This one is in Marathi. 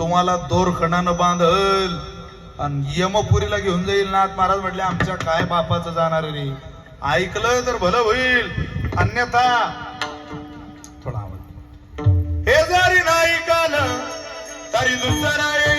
तुम्हाला दोरखंडानं बांधल. आणि यमपुरीला घेऊन जाईल नाथ महाराज म्हटले आमच्या काय बापाचं जाणार रे? ऐकलं तर भलं होईल. अन्यथा थोडा आवड. हे जरी नाही काल तरी दुसरा